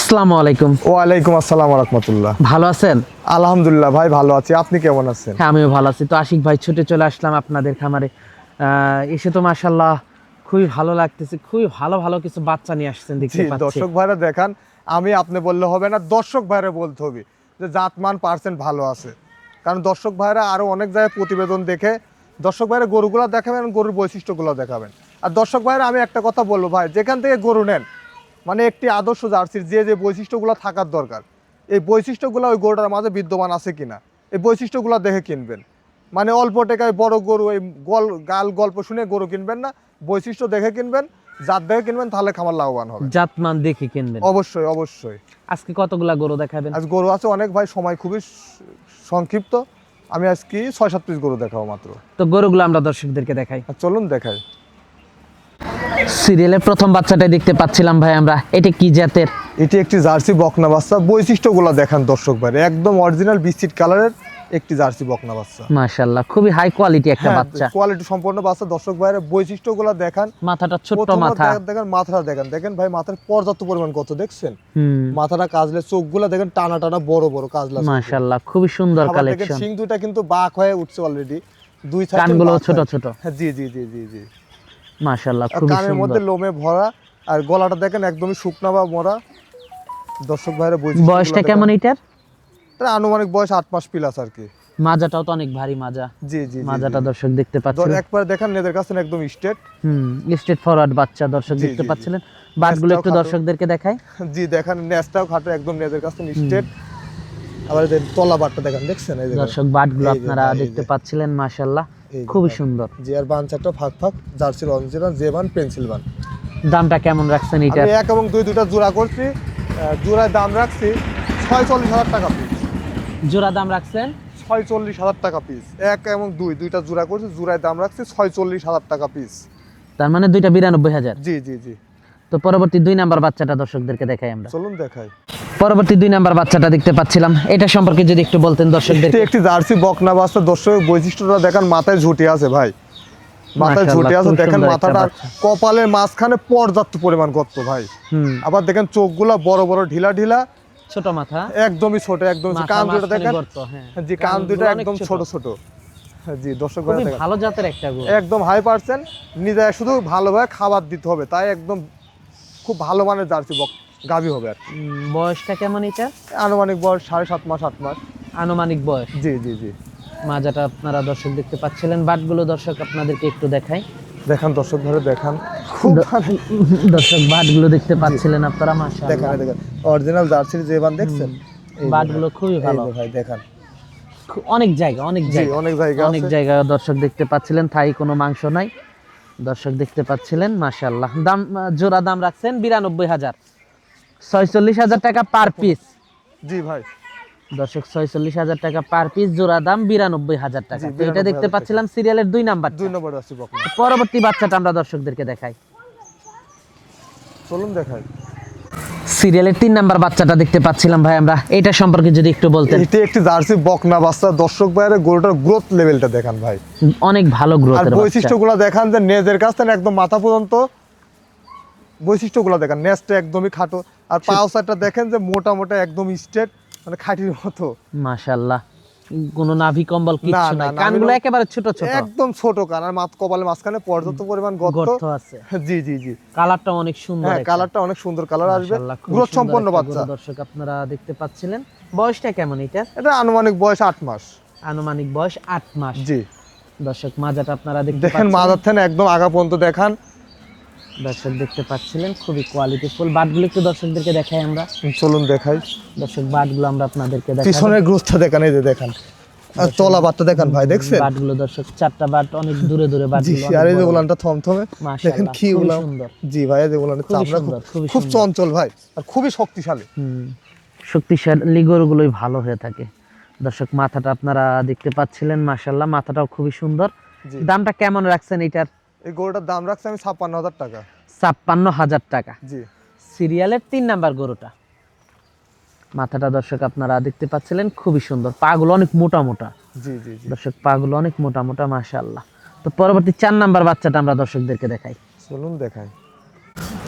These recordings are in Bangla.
আসসালামু আলাইকুম। ওয়ালাইকুম আসসালাম রহমতুল্লাহ। ভালো আছেন? আলহামদুলিল্লাহ ভাই ভালো আছি। আপনি কেমন আছেন? হ্যাঁ আমিও ভালো আছি। তো আশিক ভাই ছুটে চলে আসলাম আপনাদের খামারে। এসে তো মাশাল্লাহ খুবই ভালো লাগতেছে। খুবই ভালো ভালো কিছু বাচ্চা নিয়ে আসছেন দেখতে পাচ্ছি। দর্শক ভাইরা দেখান আমি আপনি বললে হবে না দর্শক ভাইরা বলতে হবে যে জাতমান পার্সেন্ট ভালো আছে। কারণ দর্শক ভাইরা আরও অনেক জায়গায় প্রতিবেদন দেখে দর্শক ভাইরা গরুগুলো দেখাবেন গরুর বৈশিষ্ট্যগুলো দেখাবেন। আর দর্শক ভাইরা আমি একটা কথা বলব ভাই যেখান থেকে গরু নেন মানে একটি আদর্শ জার্সির যে যে বৈশিষ্ট্যগুলো থাকার দরকার। এই বৈশিষ্ট্যগুলো ওই গরুটার মাঝে বিদ্যমান আছে কিনা? এই বৈশিষ্ট্যগুলো দেখে কিনবেন। মানে অল্প টাকায় বড় গরু এই গল গাল গল্প শুনে গরু কিনবেন না বৈশিষ্ট্য দেখে কিনবেন জাত দেখে কিনবেন তাহলে খামার লাভবান হবে। জাতমান দেখে কিনবেন। অবশ্যই অবশ্যই। আজকে কতগুলা গরু দেখাবেন? আজ গরু আছে অনেক ভাই সময় খুবই সংক্ষিপ্ত। আমি আজকে ছয় সাত পিস গরু দেখাবো মাত্র। তো গরুগুলো আমরা দর্শকদেরকে দেখাই। চলুন দেখাই। সিরিয়ালের প্রথম বাচ্চাটাই দেখতে পাচ্ছিলাম ভাই আমরা। এটা কি জাতের? এটি একটি জার্সি বকনা বাচ্চা। বৈশিষ্ট্যগুলো দেখান দর্শক ভাই। একদম অরিজিনাল বিস্কিট কালারের একটি জার্সি বকনা বাচ্চা। মাশাল্লাহ খুবই হাই কোয়ালিটি হ্যাঁ, একটা বাচ্চা। কোয়ালিটি সম্পন্ন বাচ্চা দর্শক ভাইয়ের। বৈশিষ্ট্যগুলো দেখান। মাথাটা প্রথমত মাথা। দেখেন- দেখেন মাথাটা দেখেন। দেখেন ভাই মাথার পর্যাপ্ত পরিমাণ কত দেখছেন? মাথাটা কাজলে চোখগুলো দেখেন টানা টানা বড় বড় কাজলা চোখ। মাশাল্লাহ খুবই সুন্দর কালেকশন সিং দুইটা কিন্তু বাঁক হয়ে উঠছে অলরেডি দুই কানগুলো ছোট ছোট। হ্যাঁ, জি জি জি জি জি। মাশাল্লাহ আর খুবই কানের মধ্যে লোমে ভরা আর গলাটা দেখেন একদমই শুকনা বা মরা। দর্শক ভাইরা বুঝি বয়সটা কেমন এটার? আনুমানিক বয়স আট মাস প্লাস আর কি। মাজাটাও তো অনেক ভারী মাজা। জি জি মাজাটা। দর্শক দেখতে পাচ্ছেন। একবার দেখেন নেদের কাছে একদম স্টেট হুম স্টেট ফরওয়ার্ড বাচ্চা দর্শক দেখতে। পাচ্ছিলেন। বাটগুলো একটু দর্শকদেরকে দেখাই। জি দেখেন নেসটাও খাটো একদম নেদের কাছে স্টেট আবার এদের তলা বাটটা দেখেন দেখছেন? এই দর্শক বাটগুলো আপনারা দেখতে পাচ্ছিলেন যে খুবই সুন্দর। জি আর বাঞ্চারটা ফাঁক ফাঁক জার্সির অরিজিনাল জে বান পেন্সিল বান। দামটা কেমন রাখছেন আমি এক এবং দুই দুটা জোড়া করছি। জোড়ায় দাম রাখছি ছয় চল্লিশ হাজার টাকা পিস জোড়া দাম রাখছেন? ছয় চল্লিশ হাজার টাকা পিস এক এবং দুই দুইটা জোড়া করছি জোড়ায় দাম রাখছি ছয় চল্লিশ হাজার টাকা পিস তার মানে দুইটা বিরানব্বই হাজার? জি জি জি। তো পরবর্তী দুই নাম্বার বাচ্চাটা দর্শকদেরকে দেখাই আমরা। চলুন দেখাই। পরবর্তী দুই নাম্বার বাচ্চাটা দেখতে পাচ্ছিলাম। এটা সম্পর্কে যদি একটু বলতেন দর্শকদের একটি জার্সি বকনা বাচ্চা দর্শকের বৈশিষ্ট্যটা দেখেন মাথায় ঝুঁটি আছে ভাই। মাথায় ঝুঁটি আছে দেখেন মাথাটা কপালের মাঝখানে পর্যাপ্ত পরিমাণ গর্ত ভাই। আবার দেখেন চোখগুলা বড় বড় ঢিলা ঢিলা। ছোট মাথা। একদমই ছোট একদম কান দুটো দেখেন। হ্যাঁ। জি কান দুটো একদম ছোট। ছোট হ্যাঁ, জি দর্শক। ভালো জাতের একটা একদম হাই পার্সেন্ট নিজে শুধু ভালোভাবে খাবার দিতে হবে তাই একদম খুব ভালো মানের জার্সি বক গাভী হবে আর বয়সটা কেমন এটা? আনুমানিক বয়স সাড়ে সাত মাস আট মাস। আনুমানিক বয়স? জি জি জি। মাজাটা আপনারা দর্শক দেখতে পাচ্ছিলেন। বাটগুলো দর্শক আপনাদেরকে একটু দেখাই। দেখান দর্শক ধরে দেখান। খুব। দর্শক বাটগুলো দেখতে পাচ্ছিলেন আপনারা দেখান মাশাআল্লাহ এই দেখেন। অরিজিনাল জার্সির যে বান দেখছেন? বাটগুলো খুবই ভালো। ভাই দেখান। অনেক জায়গা অনেক জায়গা। অনেক জায়গা অনেক জায়গা দর্শক দেখতে পাচ্ছিলেন। থাই কোনো মাংস নাই। দর্শক দেখতে পাচ্ছিলেন মাশাআল্লাহ। দাম জোড়া দাম রাখছেন বিরানব্বই হাজার। ছয়চল্লিশ হাজার টাকা পার পিস জি ভাই। দর্শক ছয়চল্লিশ হাজার টাকা পার পিস জোড়া দাম বিরানব্বই হাজার টাকা। এটা দেখতে পাচ্ছিলাম সিরিয়ালের দুই নাম্বার দুই নম্বর পরবর্তী বাচ্চাটা আমরা দর্শকদেরকে দেখাই। চলুন দেখাই। সিরিয়ালের তিন নাম্বার বাচ্চাটা দেখতে পাচ্ছিলাম ভাই আমরা। এটা সম্পর্কে যদি একটু বলতেন। এটি একটি জার্সি বকনা বাচ্চা। দর্শক ভাইয়ের গরুটার গ্রোথ লেভেলটা দেখান ভাই। অনেক ভালো আর গ্রোথের বাচ্চা। বৈশিষ্ট্যগুলো দেখান যে নেজের কাছ থেকে একদম মাথা পর্যন্ত। বৈশিষ্ট্যগুলো দেখান। নেজটা একদমই খাটো। আর পাউসারটা দেখেন যে মোটা মোটা একদম স্ট্রেট মানে খাঁটির মতো। মাশাআল্লাহ। কোনো নাভি কম্বল না, নাই। কানগুলো একেবারে ছোট ছোট। একদম ছোট কান আর মাথ কপালের মাঝখানে পর্যাপ্ত পরিমাণ গর্ত। আছে। জি জি জি। কালারটা অনেক সুন্দর হ্যাঁ কালারটা অনেক সুন্দর কালার আসবে। গ্রোথ সম্পন্ন বাচ্চা। দর্শক আপনারা দেখতে পাচ্ছিলেন। বয়সটা কেমন এটা এটা আনুমানিক বয়স আট মাস। আনুমানিক বয়স আট মাস। জি। দর্শক মাজাটা আপনারা দেখতে দেখেন পাচ্ছেন। মাদার থেকে একদম আগা পর্যন্ত দেখান। দর্শক দেখতে পাচ্ছিলেন খুবই কোয়ালিটিফুল বাটগুলো একটু দর্শকদেরকে দেখাই আমরা। চলুন দেখাই। দর্শক বাটগুলো আমরা আপনাদেরকে দেখাই। পিছনের গ্রোথটা দেখান এই যে দেখান। আর তলা বাটটা দেখান ভাই দেখছেন? বাটগুলো দর্শক চারটা বাট অনেক দূরে দূরে জি বাটগুলো আর এই যে উলানটা থমথমে দেখেন কি সুন্দর। জি ভাই এই যে উলানের চামড়া খুব খুব চঞ্চল ভাই আর খুবই শক্তিশালী। হুম, শক্তিশালী গরুগুলোই ভালো হয়ে থাকে। দর্শক মাথাটা আপনারা দেখতে পাচ্ছিলেন মাশাল্লাহ মাথাটাও খুবই সুন্দর। দামটা কেমন রাখছেন এটার? এই গরুটার দাম রাখছি আমি ছাপ্পান্ন হাজার টাকা। ছাপ্পান্ন হাজার টাকা। জি। সিরিয়ালের তিন নাম্বার গরুটা। মাথাটা দর্শক আপনারা দেখতে পাচ্ছিলেন খুবই সুন্দর। পাগুলো অনেক মোটা মোটা। জি জি দর্শক পাগুলো অনেক মোটা মোটা মাশাআল্লাহ। তো পরবর্তী চার নাম্বার বাচ্চাটা আমরা দর্শকদেরকে দেখাই। চলুন দেখাই।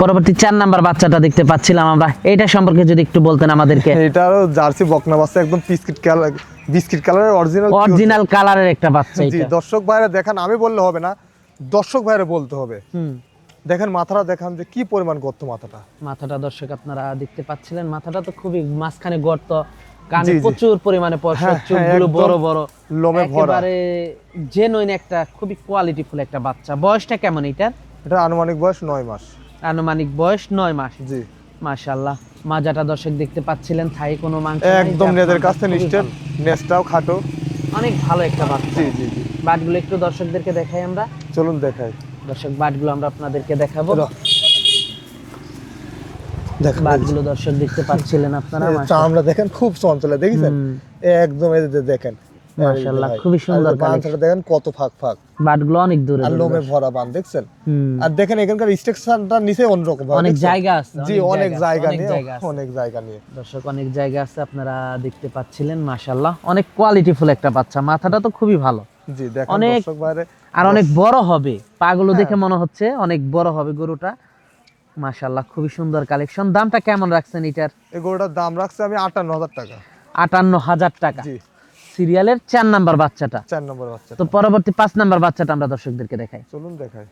পরবর্তী চার নাম্বার বাচ্চাটা দেখতে পাচ্ছিলাম আমরা। এটা সম্পর্কে যদি একটু বলতেন আমাদেরকে। এটারও জার্সি বকনা বাচ্চা একদম বিস্কিট কালার বিস্কিট কালারের অরিজিনাল অরিজিনাল কালারের একটা বাচ্চা জি দর্শক ভাইরা দেখেন আমি বললে হবে না। দর্শক ভাইরা বলতে হবে। দেখেন মাথাটা দেখান যে কি পরিমাণ গর্ত মাথাটা। মাথাটা দর্শক আপনারা দেখতে পাচ্ছিলেন মাথাটা তো খুবই মাঝখানে গর্ত কানে। প্রচুর পরিমাণে হ্যাঁ, চোখগুলো বড় বড় লোমে ভরা। জেনুইন একটা খুবই কোয়ালিটিফুল একটা বাচ্চা। বয়সটা কেমন এটার? এটা আনুমানিক বয়স নয় মাস। আনুমানিক বয়স নয় মাস। জি। মাশাআল্লাহ। মাজাটা দর্শক দেখতে পাচ্ছিলেন থাই কোনো মাংস একদম নেদের কাছে। নেসটাও খাটো। অনেক ভালো একটা বাচ্চা। জি জি জি। বাটগুলো একটু দর্শকদেরকে দেখাই আমরা। চলুন দেখাই। দর্শক বাটগুলো আমরা আপনাদেরকে দেখাবো। বাটগুলো দর্শক দেখতে পাচ্ছিলেন আপনারা মাশাআল্লাহ। দেখেন খুব চঞ্চলে। দেখেছেন? একদম যে দেখেন। মাশাআল্লাহ। খুবই সুন্দর বানচাটা দেখেন কত ফাঁক ফাঁক। বাটগুলো অনেক দূরে আর লোমে ভরা বান দেখছেন? আর দেখেন এখানকার স্ট্রাকচারটা নিচে অন্যরকম অনেক জায়গা আছে জি অনেক জায়গা নিয়ে অনেক জায়গা নিয়ে। দর্শক অনেক জায়গা আছে আপনারা দেখতে পাচ্ছিলেন মাশাআল্লাহ। অনেক কোয়ালিটিফুল একটা বাচ্চা মাথাটা তো খুবই ভালো। জি দেখেন দর্শক বাইরে আর অনেক বড় হবে। পাগুলো হ্যাঁ। দেখে মনে হচ্ছে অনেক বড় হবে গরুটা। মাশাআল্লাহ খুবই সুন্দর কালেকশন। দামটা কেমন রাখছেন এটার? এই গরুটার দাম রাখছে আমি আটান্ন হাজার টাকা। আটান্ন হাজার টাকা। জি। সিরিয়ালের চার নাম্বার বাচ্চাটা। চার নাম্বার বাচ্চা তো পরবর্তী পাঁচ নাম্বার বাচ্চাটা আমরা দর্শকদেরকে দেখাই। চলুন দেখাই।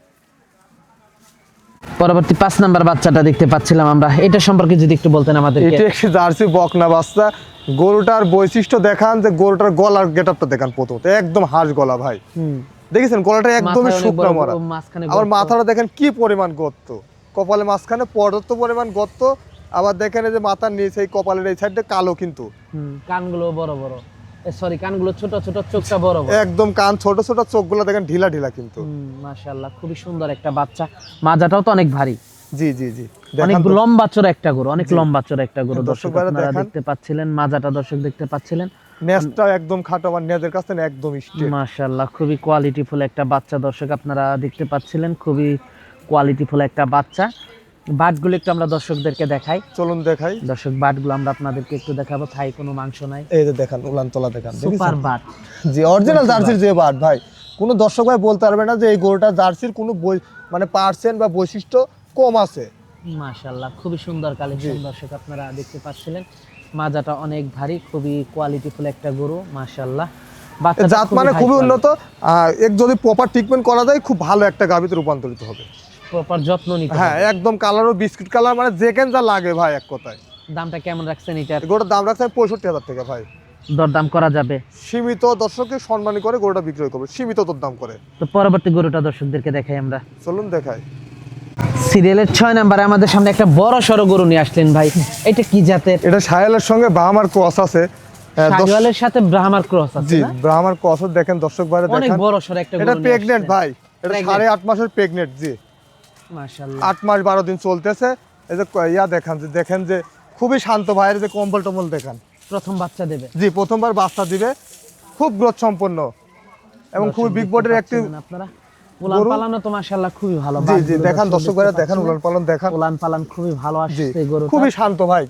পরবর্তী পাঁচ নাম্বার বাচ্চাটা দেখতে পাচ্ছিলাম আমরা। এটা সম্পর্কে যদি একটু বলতেন আমাদেরকে। এটি একটি জার্সি বকনা বাচ্চা। গরুটার বৈশিষ্ট্য দেখান যে গরুটার গলার গেটআপটা দেখান প্রথমত। একদম হাঁস গলা ভাই। দেখেছেন? গলাটা একদমই শুকনো মরা। আবার মাথাটা দেখেন কি পরিমাণ গর্ত। কপালে মাঝখানে পর্যাপ্ত পরিমাণ গর্ত। আবার দেখেন এই যে মাথার নিচে এই কপালের এই সাইডটা কালো কিন্তু। কানগুলো বড় বড়। সরি কানগুলো ছোট ছোট চোখটা বড় বড়। একদম কান ছোট ছোট চোখগুলো দেখেন ঢিলা ঢিলা কিন্তু। মাশাআল্লাহ খুবই সুন্দর একটা বাচ্চা। মাজাটাও তো অনেক ভারী। জি জি জি। অনেক লম্বা একটা গরু অনেক লম্বা একটা গরু। দর্শক আপনারা দেখতে পাচ্ছিলেন মাজাটা দর্শক দেখতে পাচ্ছিলেন। একদম খাটো আমার নেজের কাছে একদম স্ট্রেট। মাশাআল্লাহ খুবই কোয়ালিটিফুল একটা বাচ্চা দর্শক আপনারা দেখতে পাচ্ছিলেন খুবই কোয়ালিটিফুল একটা বাচ্চা। বাটগুলো একটু আমরা দর্শকদেরকে দেখাই। চলুন দেখাই। দর্শক বাটগুলো আমরা আপনাদেরকে একটু দেখাবো। থাই কোনো মাংস নাই। এই যে দেখান উলান তোলা দেখান সুপার বাট। জি অরিজিনাল জার্সির যে বাট ভাই কোনো দর্শক ভাই বলতে পারবে না যে এই গরুটা জার্সির কোনো মানে পার্সেন্ট বা বৈশিষ্ট্য কম আছে। মাশাআল্লাহ খুবই সুন্দর কালেকশন দর্শক আপনারা দেখতে পাচ্ছিলেন। মাজাটা অনেক ভারী খুবই কোয়ালিটিফুল একটা গরু মাশাআল্লাহ। বাচ্চাটা জাত মানে খুবই উন্নত। এক যদি প্রপার ট্রিটমেন্ট করা যায় খুব ভালো একটা গাভিতে রূপান্তরিত হবে। প্রপার যত্ন নিতে হ্যাঁ একদম কালারও বিস্কিট কালার মানে যেখানে যা লাগে ভাই এক কথায়। দামটা কেমন রাখছেন এটার? গরুটার দাম রাখছে পঁয়ষট্টি হাজার টাকা ভাই। দরদাম করা যাবে? সীমিত দর্শককে সম্মানী করে গরুটা বিক্রয় করবে সীমিত তোর দাম করে। তো পরবর্তী গরুটা দর্শকদেরকে দেখাই আমরা। চলুন দেখাই। সিরিয়ালের ছয় নাম্বারে আমাদের সামনে একটা বড় সড়ো গরু নিয়ে আসলেন ভাই। এটা কি জাতের? এটা সাহেলের সঙ্গে বাহামার ক্রস আছে। শাহিওয়ালের সাথে ব্রাহ্মার ক্রস আছে জি ব্রাহ্মার ক্রস দেখেন দর্শক বাইরে অনেক দেখেন। বড় সড়ো একটা এটা গরু প্রেগনেন্ট ভাই। এটা সাড়ে আট মাসের প্রেগনেন্ট জি। আট মাস বারো দিন চলতেছে। এই যে ইয়া দেখান যে দেখেন যে খুবই শান্ত ভাইয়ের যে কম্বল টম্বল দেখান। প্রথম বাচ্চা দেবে। জি প্রথমবার বাচ্চা দিবে। খুব গ্রোথ সম্পন্ন। এবং খুবই বিগ বডির একটি আপনারা। উলান গরু। তো মাশাআল্লাহ খুবই ভালো। জি জি বাটগুলো দেখান দর্শক ভাইরা দেখতে দেখান উলান পালন দেখান। উলান পালান খুবই ভালো জি আসছে গরু খুবই শান্ত ভাই।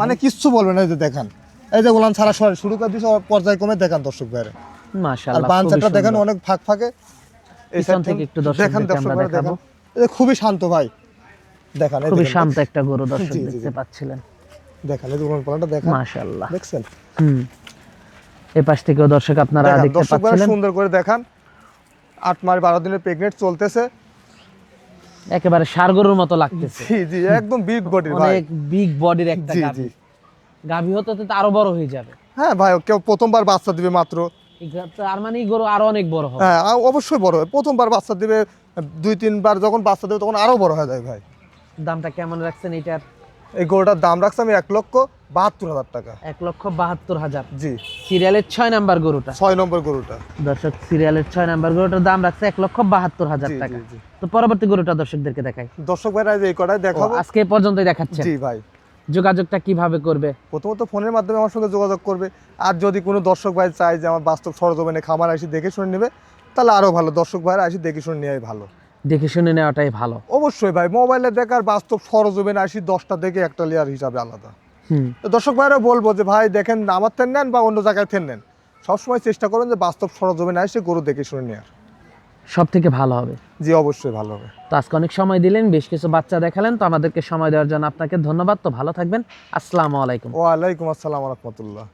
মানে কিচ্ছু বলবে না এই যে দেখান। এই যে উলান ছাড়া শুরু করে দিছে দেখান দর্শক ভাইরা। মাশাআল্লাহ দেখেন অনেক ফাঁক ফাঁকে। এই থেকে একটু দর্শকদেরকে দেখান দর্শক ভাইরা খুবই শান্ত ভাই। দেখান খুবই শান্ত একটা গরু দর্শক দেখতে পাচ্ছিলেন। দেখান এই যে পালনটা দেখান। মাশাআল্লাহ। দেখছেন? হুম। এই পাশ থেকেও দর্শক আপনারা দেখতে পাচ্ছিলেন। সুন্দর করে দেখান। আট মাস বারো দিনের প্রেগনেন্ট চলতেছে। একেবারে ষাড় গরুর মতো লাগতেছে। জি জি একদম বিগ বডি ভাই। অনেক বিগ বডির একটা গাভী। গাভী হতে তো আরও বড় হয়ে যাবে। হ্যাঁ ভাই কেউ প্রথমবার বাচ্চা দিবে মাত্র। তার মানে গরু আরও অনেক বড় হবে। হ্যাঁ অবশ্যই বড় হয় প্রথমবার বাচ্চা দিবে দুই তিনবার যখন বাচ্চা দেবে তখন আরও বড় হয়ে যায় ভাই। দামটা কেমন রাখছেন এটার? এই গরুটার দাম রাখছে আমি এক লক্ষ বাহাত্তর হাজার টাকা। এক লক্ষ বাহাত্তর হাজার। জি। সিরিয়ালের ছয় নাম্বার গরুটা। ছয় নম্বর গরুটা। দর্শক সিরিয়ালের ছয় নাম্বার গরুটার দাম রাখছে এক লক্ষ বাহাত্তর হাজার টাকা। তো পরবর্তী গরুটা দর্শকদেরকে দেখাই। দর্শক ভাইরা এই কটাই ও, দেখাবো। আজকে পর্যন্তই দেখাচ্ছে জি ভাই। যোগাযোগটা কীভাবে করবে? প্রথমত ফোনের মাধ্যমে আমার সঙ্গে যোগাযোগ করবে। আর যদি কোনো দর্শক ভাই চায় যে আমার বাস্তব সরজমিনে খামার আসি দেখে শুনে নেবে তাহলে আরও ভালো। দর্শক ভাইরা আসি দেখে শুনে নেওয়াই ভালো। দেখে শুনে নেওয়াটাই ভালো। অবশ্যই ভাই মোবাইলে দেখার বাস্তব সরজমিনে আসি দশটা দেখে একটা লেয়ার হিসাবে আলাদা। হুম। দর্শক ভাইরা বলব যে ভাই দেখেন আমার থেন নেন বা অন্য জায়গায় থেন নেন। সবসময় চেষ্টা করুন যে বাস্তব সরজমিনে আসে গরু দেখে শুনে নেওয়ার। সব থেকে ভালো হবে। জি অবশ্যই ভালো হবে। তো আজকে অনেক সময় দিলেন বেশ কিছু বাচ্চা দেখালেন তো আমাদেরকে সময় দেওয়ার জন্য আপনাকে ধন্যবাদ। তো ভালো থাকবেন। আসসালামু আলাইকুম। ওয়ালাইকুম আসসালাম রহমতুল্লাহ।